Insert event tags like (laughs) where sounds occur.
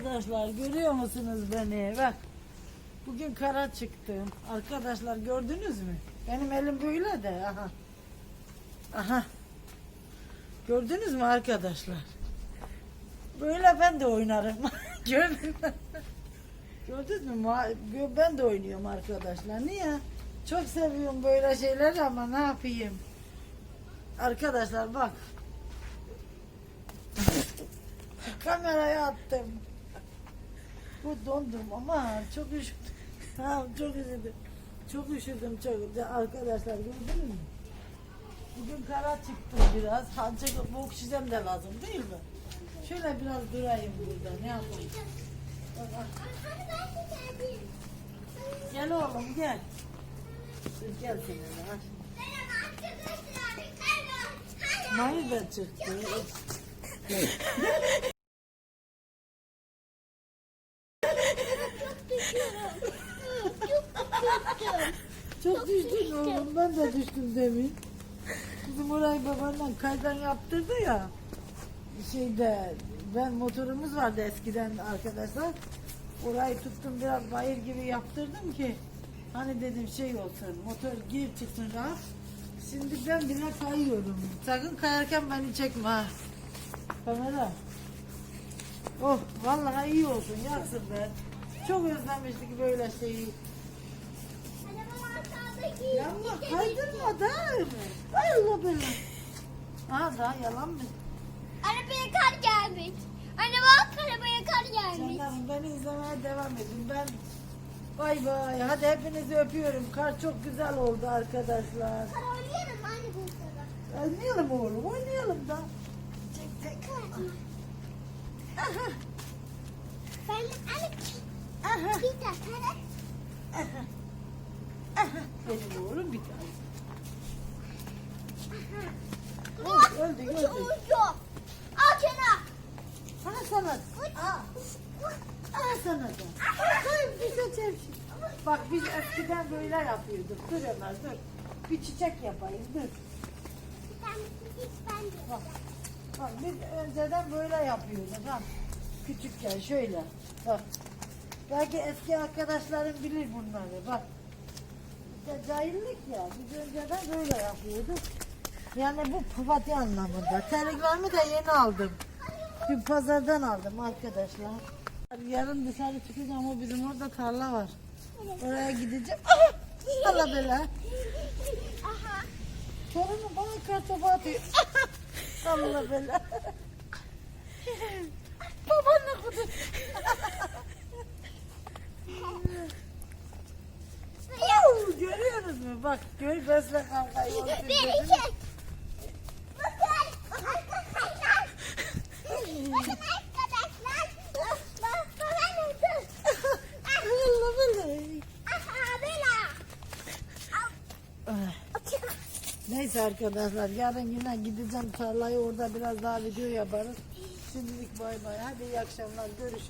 Arkadaşlar görüyor musunuz beni? Bak. Bugün kara çıktım. Arkadaşlar gördünüz mü? Benim elim böyle de. Aha. Aha. Gördünüz mü arkadaşlar? Böyle ben de oynarım. (laughs) Gördün mü? Gördünüz mü? Ben de oynuyorum arkadaşlar. Niye? Çok seviyorum böyle şeyleri ama ne yapayım? Arkadaşlar bak. (laughs) Kameraya attım. Bu dondum ama çok üşüdüm. (laughs) Çok üşüdüm. Çok üşüdüm çok. Arkadaşlar gördünüz mü? Bugün kara çıktı biraz. Ancak bu oksijen de lazım değil mi? Şöyle biraz durayım burada. Ne yapayım? Gel oğlum gel. Dur, Gel seninle. Mani de çıktı. (laughs) Çok düştün oğlum. Ben de düştüm demin. Bizim orayı babandan kaydan yaptırdı ya. Şeyde ben motorumuz vardı eskiden arkadaşlar. Orayı tuttum biraz bayır gibi yaptırdım ki hani dedim şey olsun motor gir çıksın rahat. Şimdi ben bile kayıyorum. Sakın kayarken beni çekme ha. Kamera. Oh vallahi iyi olsun yaksın be. Çok özlemiştik böyle şeyi. Yanma kaydırma da. Allah belanı. Ha daha yalan mı? Arabaya kar gelmiş. Anne bak arabaya kar gelmiş. Canlarım beni izlemeye devam edin. Ben bay bay. Hadi hepinizi öpüyorum. Kar çok güzel oldu arkadaşlar. Kar oynayalım anne bu sırada. Oynayalım oğlum oynayalım da. Çek çek. Aha, Ben anne aha, bir dakika. aha. Aha. Benim oğlum bir tane. Oh, öldü öldü. Al kenar. Ha sana. Aa. Aa sana da. Hayır seçelim şimdi. Bak biz eskiden böyle yapıyorduk. Dur Ömer dur. Bir çiçek yapayım dur. Bak. Bak biz önceden böyle yapıyorduk ha. Küçükken şöyle. Bak. Belki eski arkadaşlarım bilir bunları. Bak. İşte cahillik ya. Biz önceden böyle yapıyorduk. Yani bu papatya anlamında. Telegramı da yeni aldım. Dün pazardan aldım arkadaşlar. Yarın dışarı çıkacağım ama bizim orada tarla var. Oraya gideceğim. Aha! Allah bela. Aha. Torunum bana kartopu atıyor. Allah bela. (laughs) Babanla kutu. Oo, Görüyorsunuz mu? Bak göy besle kankayı. o Beni sürdürdü. çek. Bakın arkadaşlar. Bakın arkadaşlar. Bak bana dur. Allah bela. Aha bela. Ah. Neyse arkadaşlar yarın yine gideceğim tarlayı orada biraz daha video yaparız. Şimdilik bay bay. Hadi iyi akşamlar. Görüşürüz.